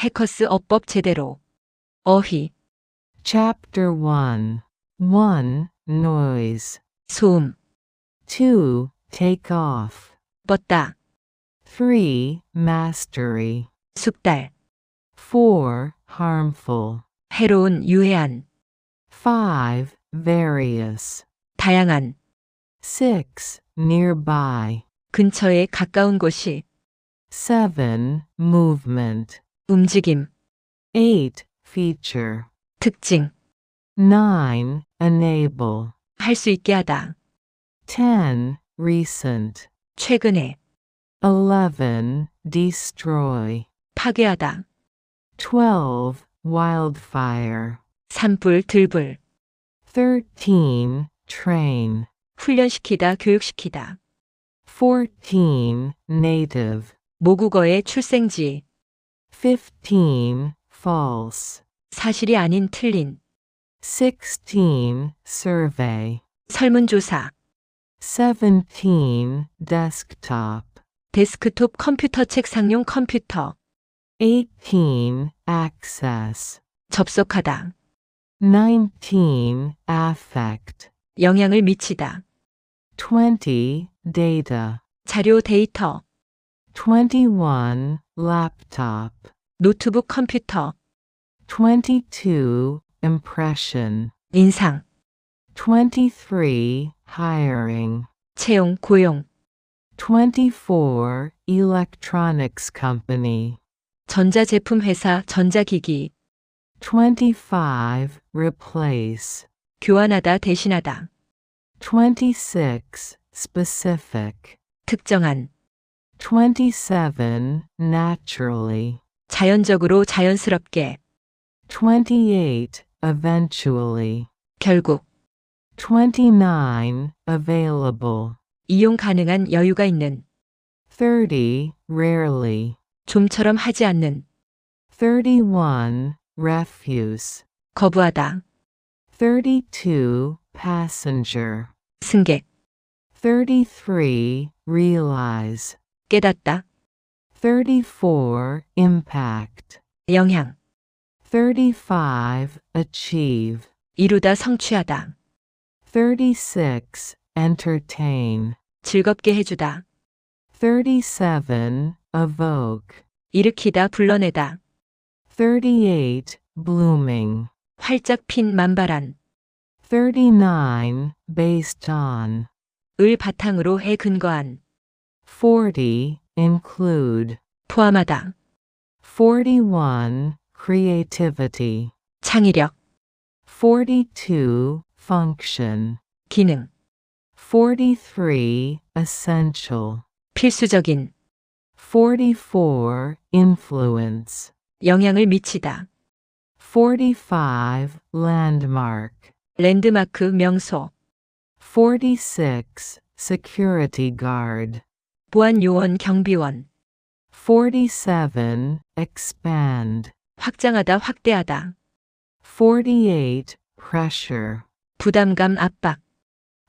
해커스 어법 제대로. 어휘, Chapter 1 1. Noise. 소음, 2. Take off. 뻗다, 3. Mastery. 숙달, 4. Harmful. 해로운, 유해한, 5. Various. 다양한, 6. Nearby. 근처에 가까운 곳이, 7. Movement. 움직임, 8. Feature. 특징, 9. Enable. 할 수 있게 하다, 10. Recent. 최근에, 11. Destroy. 파괴하다, 12. Wildfire. 산불, 들불, 13. Train. 훈련시키다, 교육시키다, 14. Native. 모국어의 출생지, 15. False. 사실이 아닌 틀린, 16. Survey. 설문조사, 17. Desktop. 데스크톱 컴퓨터 책상용 컴퓨터, 18. Access. 접속하다, 19. Affect. 영향을 미치다, 20. Data. 자료 데이터, 21. Laptop. 노트북 컴퓨터, 22. Impression. 인상, 23. Hiring. 채용, 고용, 24. Electronics Company. 전자제품 회사, 전자기기, 25. Replace. 교환하다, 대신하다, 26. Specific. 특정한, 27. Naturally. 자연적으로, 자연스럽게, 28. Eventually. 결국, 29. Available. 이용 가능한 여유가 있는, 30. Rarely. 좀처럼 하지 않는, 31. Refuse. 거부하다, 32. Passenger. 승객, 33. Realize. 깨닫다, 34. Impact. 영향, 35. Achieve. 이루다, 성취하다, 36. Entertain. 즐겁게 해주다, 37. Evoke. 일으키다, 불러내다, 38. Blooming. 활짝 핀 만발한, 39. Based on. 을 바탕으로 해 근거한, 40. Include. 포함하다, 41. Creativity. 창의력, 42. Function. 기능, 43. Essential. 필수적인, 44. Influence. 영향을 미치다, 45. Landmark. 랜드마크, 명소, 46. Security guard. 보안 요원, 경비원, 47. Expand. 확장하다, 확대하다, 48. Pressure. 부담감, 압박,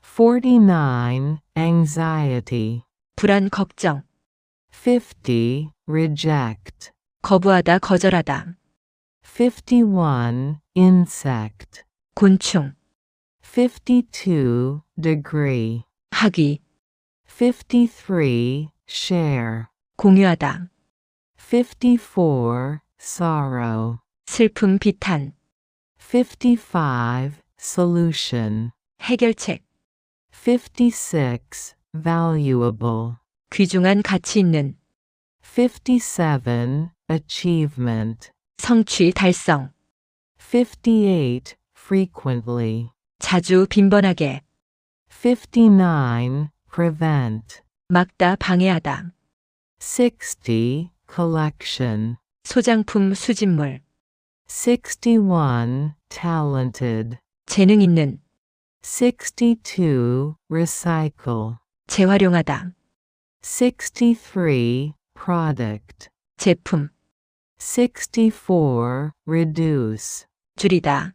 49. Anxiety. 불안, 걱정, 50. Reject. 거부하다, 거절하다, 51. Insect. 곤충, 52. Degree. 학위, 53. Share. 공유하다, 54. Sorrow. 슬픔, 비탄, 55. Solution. 해결책, 56. Valuable. 귀중한 가치 있는, 57. Achievement. 성취, 달성, 58. Frequently. 자주, 빈번하게, 59. Prevent. 막다, 방해하다, 60. Collection. 소장품, 수집물, 61. Talented. 재능 있는, 62. Recycle. 재활용하다, 63. Product. 제품, 64. Reduce. 줄이다,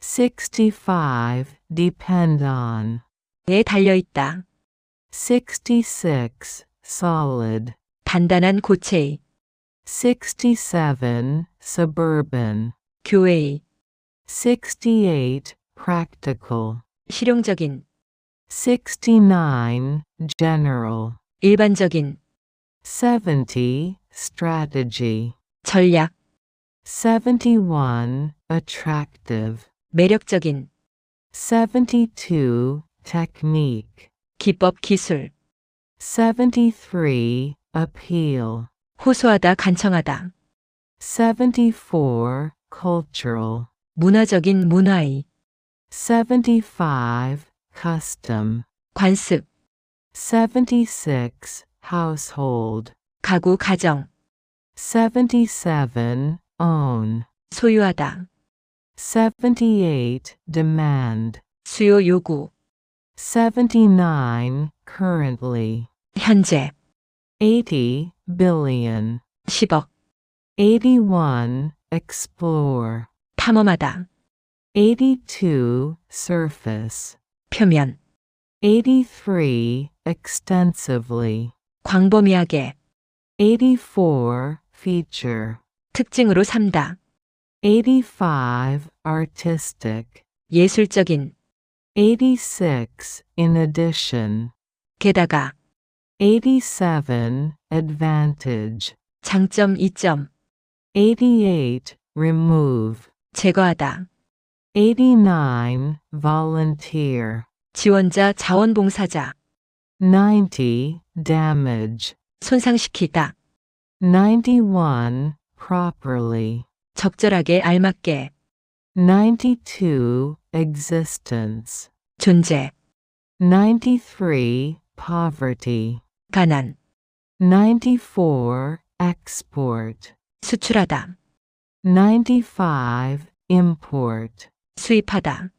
65. Depend on. 에 달려 있다, 66. Solid. 단단한 고체의, 67 suburban, 교외의, 68 practical, 실용적인, 69 general, 일반적인, 70 strategy, 전략, 71 attractive, 매력적인, 72 technique, 기법, 기술, 73 appeal, 호소하다, 간청하다, 74 cultural, 문화적인, 문화의, 75 custom, 관습, 76 household, 가구, 가정, 77 own, 소유하다, 78 demand, 수요, 요구, 79 currently, 현재, 80 billion, 10억, 81 explore, 탐험하다, 82 surface, 표면, 83 extensively, 광범위하게, 84 feature, 특징으로 삼다, 85 artistic, 예술적인, 86 in addition, 게다가, 87 advantage, 장점, 이점, 88 remove, 제거하다, 89 volunteer, 지원자, 자원봉사자, 90 damage, 손상시키다, 91 properly, 적절하게, 알맞게, 92 existence, 존재, 93 poverty, 가난, 94 export, 수출하다, 95 import, 수입하다,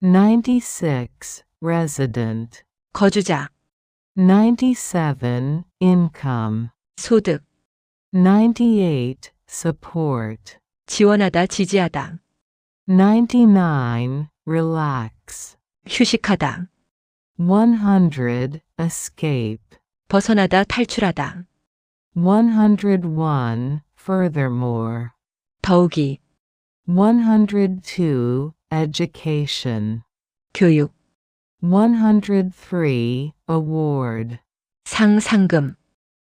96 resident, 거주자, 97 income, 소득, 98 support, 지원하다, 지지하다, 99 relax, 휴식하다, 100 escape, 벗어나다, 탈출하다, 101 furthermore, 더욱이, 102 education, 교육, 103 award, 상, 상금,